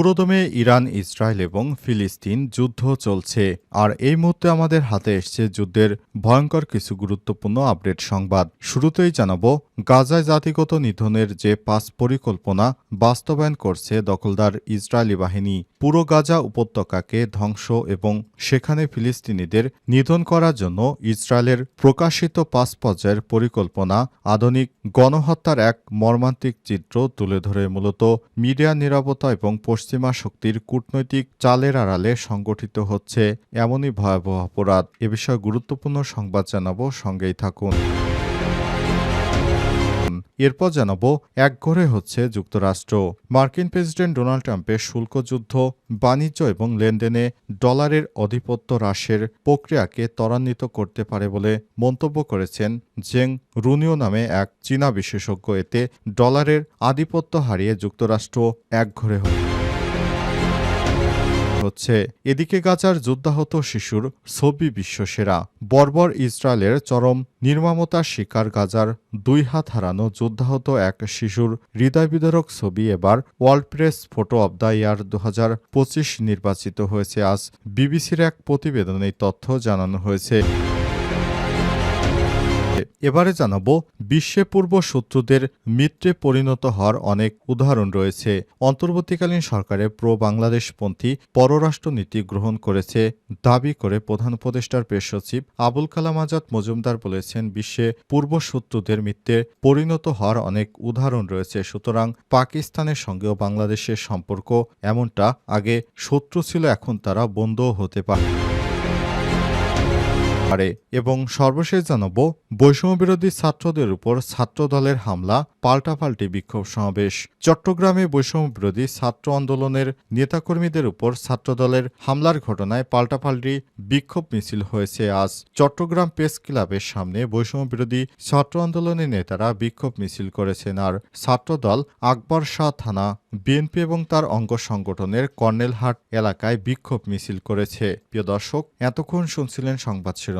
পুরোদমে Iran, Israel এবং ফিলিস্তিন যুদ্ধ চলছে। আর এই মুহূর্তে আমাদের হাতে এসছে যুদ্ধের ভয়ঙ্কর কিছু গুরুত্বপূর্ণ আপডেট সংবাদ। শুরুতেই জানাব, গাজায় জাতিগত নিধনের যে পাঁচ পরিকল্পনা বাস্তবায়ন করছে দখলদার ইসরায়েলি বাহিনী, পুরো গাজা উপত্যকাকে ধ্বংস এবং সেখানে ফিলিস্তিনিদের নিধন করার জন্য ইসরায়েলের প্রকাশিত পাঁচ পর্যায়ের পরিকল্পনা আধুনিক গণহত্যার এক মর্মান্তিক চিত্র তুলে ধরে মূলত মিডিয়া নিরাপত্তা এবং পশ্চিমা শক্তির কূটনৈতিক চালের আড়ালে সংগঠিত হচ্ছে এমনই ভয়াবহ অপরাধ। এ বিষয়ে গুরুত্বপূর্ণ সংবাদ জানাব, সঙ্গেই থাকুন। এরপর জানাব একঘরে হচ্ছে যুক্তরাষ্ট্র। মার্কিন প্রেসিডেন্ট ডোনাল্ড ট্রাম্পের শুল্ক যুদ্ধ, বাণিজ্য এবং লেনদেনে ডলারের অধিপত্য হ্রাসের প্রক্রিয়াকে ত্বরান্বিত করতে পারে বলে মন্তব্য করেছেন জেং রুনিও নামে এক চীনা বিশেষজ্ঞ। এতে ডলারের আধিপত্য হারিয়ে যুক্তরাষ্ট্র একঘরে হবে হচ্ছে। এদিকে গাজার যুদ্ধাহত শিশুর ছবি বিশ্বসেরা। বর্বর ইসরায়েলের চরম নির্মমতার শিকার গাজার দুই হাত হারানো যুদ্ধাহত এক শিশুর হৃদয়বিদারক ছবি এবার world press photo of the year দু হাজার পঁচিশ নির্বাচিত হয়েছে। আজ বিবিসির এক প্রতিবেদনে তথ্য জানানো হয়েছে। এবারে জানাব, বিশ্বে পূর্ব শত্রুদের মিত্রে পরিণত হওয়ার অনেক উদাহরণ রয়েছে। অন্তর্বর্তীকালীন সরকারের প্রো বাংলাদেশপন্থী পররাষ্ট্রনীতি গ্রহণ করেছে দাবি করে প্রধান উপদেষ্টার পেশ সচিব আবুল কালাম আজাদ মজুমদার বলেছেন, বিশ্বে পূর্ব শত্রুদের মিত্রে পরিণত হওয়ার অনেক উদাহরণ রয়েছে। সুতরাং পাকিস্তানের সঙ্গেও বাংলাদেশের সম্পর্ক এমনটা আগে শত্রু ছিল, এখন তারা বন্ধও হতে পারে। পারে এবং সর্বশেষ জানাব, বৈষম্যবিরোধী ছাত্রদের উপর ছাত্রদলের হামলা, পাল্টাপাল্টি বিক্ষোভ সমাবেশ। চট্টগ্রামে বৈষম্যবিরোধী ছাত্র আন্দোলনের নেতাকর্মীদের উপর ছাত্রদলের হামলার ঘটনায় পাল্টাপাল্টি বিক্ষোভ মিছিল হয়েছে আজ। চট্টগ্রাম প্রেস ক্লাবের সামনে বৈষম্যবিরোধী ছাত্র আন্দোলনের নেতারা বিক্ষোভ মিছিল করেছেন আর ছাত্রদল আকবর শাহ থানা, বিএনপি এবং তার অঙ্গ সংগঠনের কর্নেলহাট এলাকায় বিক্ষোভ মিছিল করেছে। প্রিয় দর্শক, এতক্ষণ শুনছিলেন সংবাদ শিরোনাম।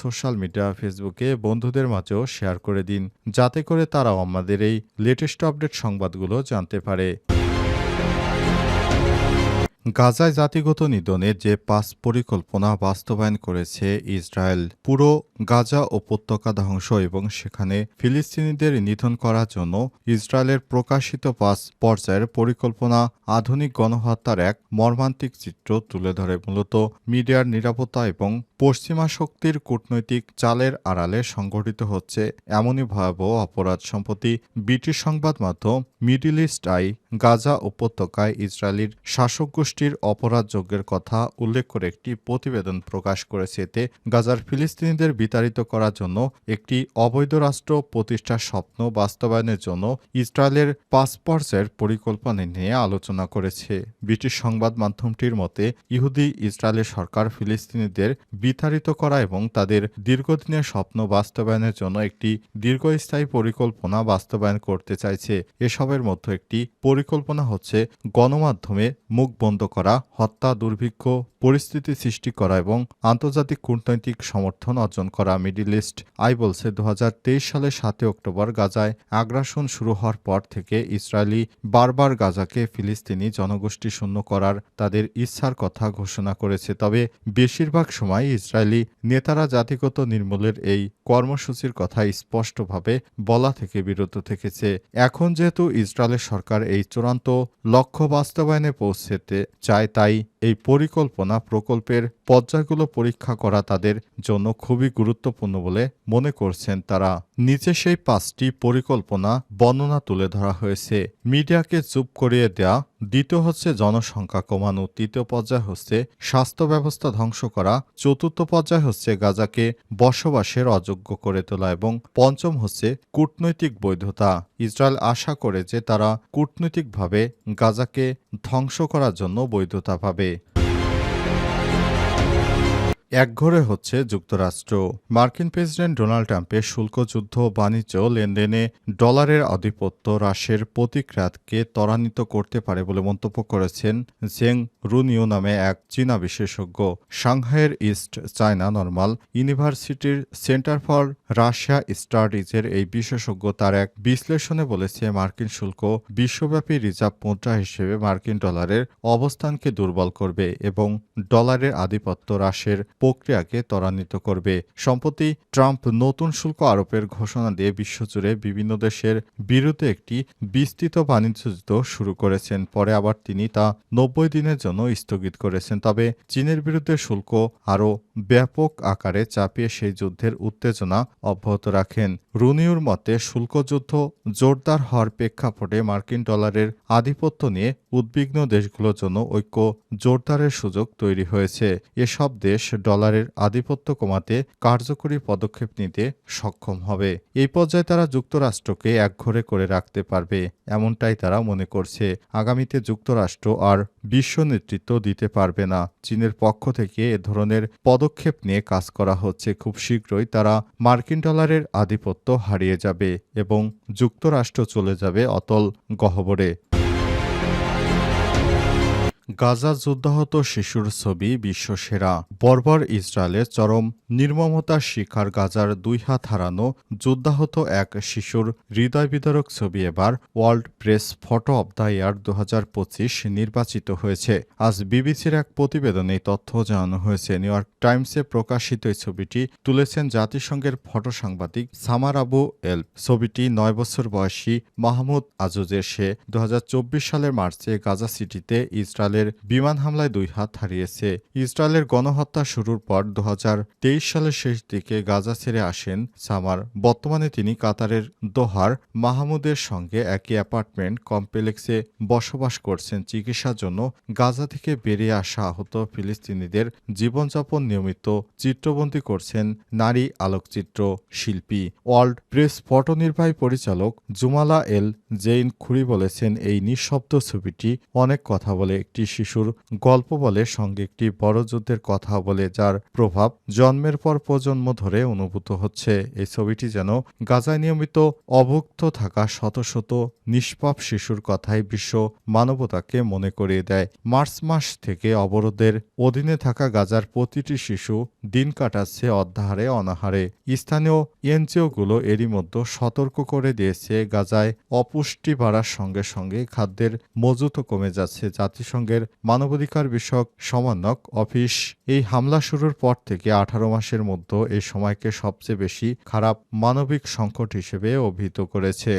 সোশ্যাল মিডিয়া, ফেসবুকে বন্ধুদের মাঝেও শেয়ার করে দিন। যাতে করে তারাও আমাদের এই লেটেস্ট আপডেট সংবাদগুলো জানতে পারে। গাজায় জাতিগত নিধনের যে পাঁচ পরিকল্পনা বাস্তবায়ন করেছে ইসরায়েল, পুরো গাজা উপত্যকা ধ্বংস এবং সেখানে ফিলিস্তিনিদের নিধন করার জন্য ইসরায়েলের প্রকাশিত পাঁচ পর্যায়ের পরিকল্পনা আধুনিক গণহত্যার এক মর্মান্তিক চিত্র তুলে ধরে, মূলত মিডিয়ার নিরাপত্তা এবং পশ্চিমা শক্তির কূটনৈতিক চালের আড়ালে সংঘটিত হচ্ছে এমনই ভয়াবহ অপরাধ। সম্প্রতি ব্রিটিশ সংবাদ মাধ্যম মিডিল ইস্ট আই গাজা উপত্যকায় ইসরায়েলির শাসক গোষ্ঠীর অপরাধযজ্ঞের কথা উল্লেখ করে একটি প্রতিবেদন প্রকাশ করেছে এতে গাজার ফিলিস্তিনিদের বিতাড়িত করার জন্য একটি অবৈধ রাষ্ট্র প্রতিষ্ঠার স্বপ্ন বাস্তবায়নের জন্য ইসরায়েলের পাঁচ পর্যায়ের পরিকল্পনা নিয়ে আলোচনা করেছে। ব্রিটিশ সংবাদ মাধ্যমটির মতে, ইহুদি ইসরায়েলের সরকার ফিলিস্তিনিদের বিতাড়িত করা এবং তাদের দীর্ঘদিনের স্বপ্ন বাস্তবায়নের জন্য একটি দীর্ঘস্থায়ী পরিকল্পনা বাস্তবায়ন করতে চাইছে। এসবের মধ্যে একটি পরিকল্পনা হচ্ছে গণমাধ্যমে মুখ বন্ধ করা, হত্যা, দুর্ভিক্ষ, পরিস্থিতি সৃষ্টি করা এবং আন্তর্জাতিক কূটনৈতিক সমর্থন অর্জন করা মিডিল ইস্ট আই বলছে দু হাজার তেইশ সালের সাতই অক্টোবর গাজায় আগ্রাসন শুরু হওয়ার পর থেকে ইসরায়েলি বারবার গাজাকে ফিলিস্তিনি জনগোষ্ঠী শূন্য করার তাদের ইচ্ছার কথা ঘোষণা করেছে। তবে বেশিরভাগ সময় ইসরায়েলি নেতারা জাতিগত নির্মূলের এই কর্মসূচির কথা স্পষ্টভাবে বলা থেকে বিরত থেকেছে। এখন যেহেতু ইসরায়েলের সরকার এই চূড়ান্ত লক্ষ্য বাস্তবায়নে পৌঁছতে चाय ताई। এই পরিকল্পনা প্রকল্পের পর্যায়গুলো পরীক্ষা করা তাদের জন্য খুবই গুরুত্বপূর্ণ বলে মনে করছেন তারা। নিচে সেই পাঁচটি পরিকল্পনা বর্ণনা তুলে ধরা হয়েছে। মিডিয়াকে চুপ করিয়ে দেয়া, দ্বিতীয় হচ্ছে জনসংখ্যা কমানো, তৃতীয় পর্যায় হচ্ছে স্বাস্থ্য ব্যবস্থা ধ্বংস করা, চতুর্থ পর্যায় হচ্ছে গাজাকে বসবাসের অযোগ্য করে তোলা এবং পঞ্চম হচ্ছে কূটনৈতিক বৈধতা। ইসরায়েল আশা করে যে তারা কূটনৈতিকভাবে গাজাকে ধ্বংস করার জন্য বৈধতা পাবে। Bye. একঘরে হচ্ছে যুক্তরাষ্ট্র। মার্কিন প্রেসিডেন্ট ডোনাল্ড ট্রাম্পের শুল্ক যুদ্ধ বাণিজ্য লেনদেনে ডলারের আধিপত্য হ্রাসের প্রতিক্রিয়াতকে ত্বরান্বিত করতে পারে বলে মন্তব্য করেছেন জেং রুনিও নামে এক চীনা বিশেষজ্ঞ। সাংহাইয়ের ইস্ট চায়না নর্মাল ইউনিভার্সিটির সেন্টার ফর রাশিয়া স্টাডিজের এই বিশেষজ্ঞ তার এক বিশ্লেষণে বলেছে, মার্কিন শুল্ক বিশ্বব্যাপী রিজার্ভ মুদ্রা হিসেবে মার্কিন ডলারের অবস্থানকে দুর্বল করবে এবং ডলারের আধিপত্য হ্রাসের প্রক্রিয়াকে ত্বরান্বিত করবে। সম্প্রতি ট্রাম্প নতুন শুল্ক আরোপের ঘোষণা দিয়ে বিশ্বজুড়ে বিভিন্ন দেশের বিরুদ্ধে একটি বিস্তৃত বাণিজ্য যুদ্ধ শুরু করেছেন। পরে আবার তিনি তা নব্বই দিনের জন্য স্থগিত করেছেন। তবে চীনের বিরুদ্ধে শুল্ক আরও ব্যাপক আকারে চাপিয়ে সেই যুদ্ধের উত্তেজনা অব্যাহত রাখেন। রুনিউর মতে শুল্কযুদ্ধ জোরদার হওয়ার প্রেক্ষাপটে মার্কিন ডলারের আধিপত্য নিয়ে উদ্বিগ্ন দেশগুলোর জন্য ঐক্য জোরদারের সুযোগ তৈরি হয়েছে। এসব দেশ ডলারের আধিপত্য কমাতে কার্যকরী পদক্ষেপ নিতে সক্ষম হবে। এই পর্যায়ে তারা যুক্তরাষ্ট্রকে একঘরে করে রাখতে পারবে, এমনটাই তারা মনে করছে। আগামীতে যুক্তরাষ্ট্র আর বিশ্ব নেতৃত্ব দিতে পারবে না। চীনের পক্ষ থেকে এ ধরনের পদক্ষেপ নিয়ে কাজ করা হচ্ছে। খুব শীঘ্রই তারা মার্কিন ডলারের আধিপত্য হারিয়ে যাবে এবং যুক্তরাষ্ট্র চলে যাবে অতল গহ্বরে। গাজা যুদ্ধাহত শিশুর ছবি বিশ্বসেরা। বর্বর ইসরায়েলের চরম নির্মমতার শিকার গাজার দুই হাত হারানো যুদ্ধাহত এক শিশুর হৃদয় বিদারক ছবি এবার world press photo of the year দু হাজার পঁচিশ নির্বাচিত হয়েছে। আজ বিবিসির এক প্রতিবেদনে তথ্য জানানো হয়েছে। নিউ ইয়র্ক টাইমসে প্রকাশিত এই ছবিটি তুলেছেন জাতিসংঘের ফটো সাংবাদিক সামার আবু এল। ছবিটি নয় বছর বয়সী মাহমুদ আজুজের। সে দু হাজার চব্বিশ সালের মার্চে গাজা সিটিতে ইসরায়েলের বিমান হামলায় দুই হাত হারিয়েছে। ইসরায়েলের গণহত্যা শুরুর পর দুই হাজার তেইশ সালের শেষ দিকে গাজা ছেড়ে আসেন সামার। বর্তমানে তিনি কাতারের দোহার মাহমুদের সঙ্গে একই অ্যাপার্টমেন্ট কমপ্লেক্সে বসবাস করছেন। চিকিৎসার জন্য গাজা থেকে বেরিয়ে আসা আহত ফিলিস্তিনিদের জীবনযাপন নিয়মিত চিত্রবন্দী করছেন নারী আলোকচিত্র শিল্পী। ওয়ার্ল্ড প্রেস ফটো নির্বাহী পরিচালক জুমালা এল জেইন খুরি বলেছেন, এই নিঃশব্দ ছবিটি অনেক কথা বলে, একটি শিশুর গল্প বলে সঙ্গে একটি বড় যুদ্ধের কথা বলে, যার প্রভাব জন্মের পর প্রজন্ম ধরে অনুভূত হচ্ছে। এই ছবিটি যেন গাজায় নিয়মিত অভুক্ত থাকা শত শত নিষ্পাপ শিশুর কথাই বিশ্ব মানবতাকে মনে করিয়ে দেয়। মার্চ মাস থেকে অবরোধের অধীনে থাকা গাজার প্রতিটি শিশু দিন কাটাচ্ছে অধ্যাহারে অনাহারে। স্থানীয় এনজিওগুলো এরই মধ্যে সতর্ক করে দিয়েছে, গাজায় অপুষ্টি বাড়ার সঙ্গে সঙ্গে খাদ্যের মজুতও কমে যাচ্ছে। জাতিসংঘের মানবাধিকার বিষয়ক সমন্বয়ক অফিস। এই হামলা শুরুর পর থেকে আঠারো মাসের মধ্যে এই সময়কে সবচেয়ে বেশি খারাপ মানবিক সংকট হিসেবে অভিহিত করেছে।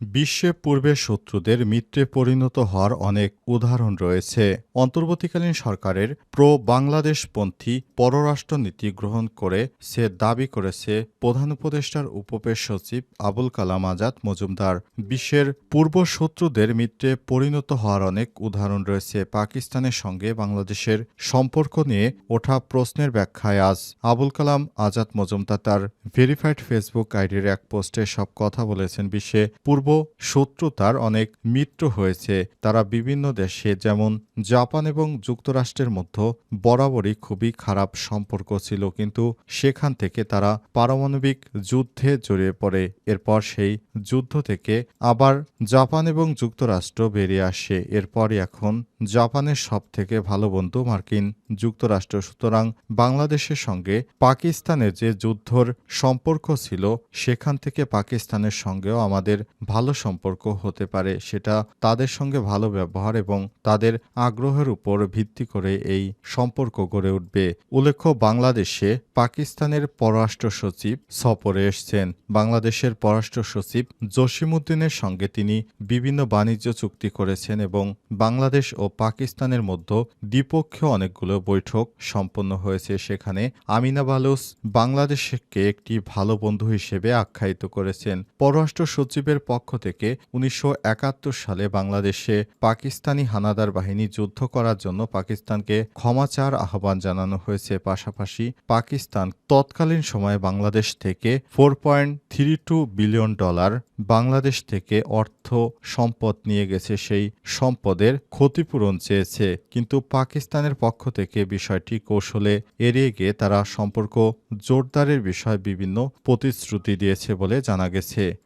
বিশ্বে পূর্বে শত্রুদের মিত্রে পরিণত হওয়ার অনেক উদাহরণ রয়েছে। অন্তর্বর্তীকালীন সরকারের প্রো বাংলাদেশপন্থী পররাষ্ট্রনীতি গ্রহণ করে সে দাবি করেছে প্রধান উপদেষ্টার উপপেশ সচিব আবুল কালাম আজাদ মজুমদার। বিশ্বের পূর্ব শত্রুদের মিত্রে পরিণত হওয়ার অনেক উদাহরণ রয়েছে পাকিস্তানের সঙ্গে বাংলাদেশের সম্পর্ক নিয়ে ওঠা প্রশ্নের ব্যাখ্যায় আজ। আবুল কালাম আজাদ মজুমদার তার ভেরিফাইড ফেসবুক আইডির এক পোস্টে সব কথা বলেছেন। বিশ্বে পূর্ব শত্রুতার অনেক মিত্র হয়েছে। তারা বিভিন্ন দেশে, যেমন জাপান এবং যুক্তরাষ্ট্রের মধ্যে বরাবরই খুবই খারাপ সম্পর্ক ছিল, কিন্তু সেখান থেকে তারা পারমাণবিক যুদ্ধে জড়িয়ে পড়ে। এরপর সেই যুদ্ধ থেকে আবার জাপান এবং যুক্তরাষ্ট্র বেরিয়ে আসে। এরপরই এখন জাপানের সব থেকে ভালো বন্ধু মার্কিন যুক্তরাষ্ট্র। সুতরাং বাংলাদেশের সঙ্গে পাকিস্তানের যে যুদ্ধর সম্পর্ক ছিল, সেখান থেকে পাকিস্তানের সঙ্গেও আমাদের ভালো সম্পর্ক হতে পারে, সেটা তাদের সঙ্গে ভালো ব্যবহার এবং তাদের আগ্রহের উপর ভিত্তি করে এই সম্পর্ক গড়ে উঠবে। উল্লেখ্য, বাংলাদেশে পাকিস্তানের পররাষ্ট্র সচিব সফরে এসছেন। বাংলাদেশের পররাষ্ট্র সচিব জসিমউদ্দিনের সঙ্গে তিনি বিভিন্ন বাণিজ্য চুক্তি করেছেন এবং বাংলাদেশ ও পাকিস্তানের মধ্যে দ্বিপক্ষীয় অনেকগুলো বৈঠক সম্পন্ন হয়েছে। সেখানে আমিনা বালুস বাংলাদেশকে একটি ভালো বন্ধু হিসেবে আখ্যায়িত করেছেন। পররাষ্ট্র সচিবের পক্ষ থেকে উনিশশো একাত্তর সালে বাংলাদেশে পাকিস্তানি হানাদার বাহিনী যুদ্ধ করার জন্য পাকিস্তানকে ক্ষমা চার আহ্বান জানানো হয়েছে। পাশাপাশি পাকিস্তান তৎকালীন সময়ে বাংলাদেশ থেকে four point three two billion dollar Bangladesh থেকে অর্থ সম্পদ নিয়ে গেছে। সেই সম্পদের ক্ষতিপূরণ চেয়েছে। কিন্তু পাকিস্তানের পক্ষ থেকে বিষয়টি কৌশলে এড়িয়ে গিয়ে তারা সম্পর্ক জোরদারের বিষয়ে বিভিন্ন প্রতিশ্রুতি দিয়েছে বলে জানা গেছে।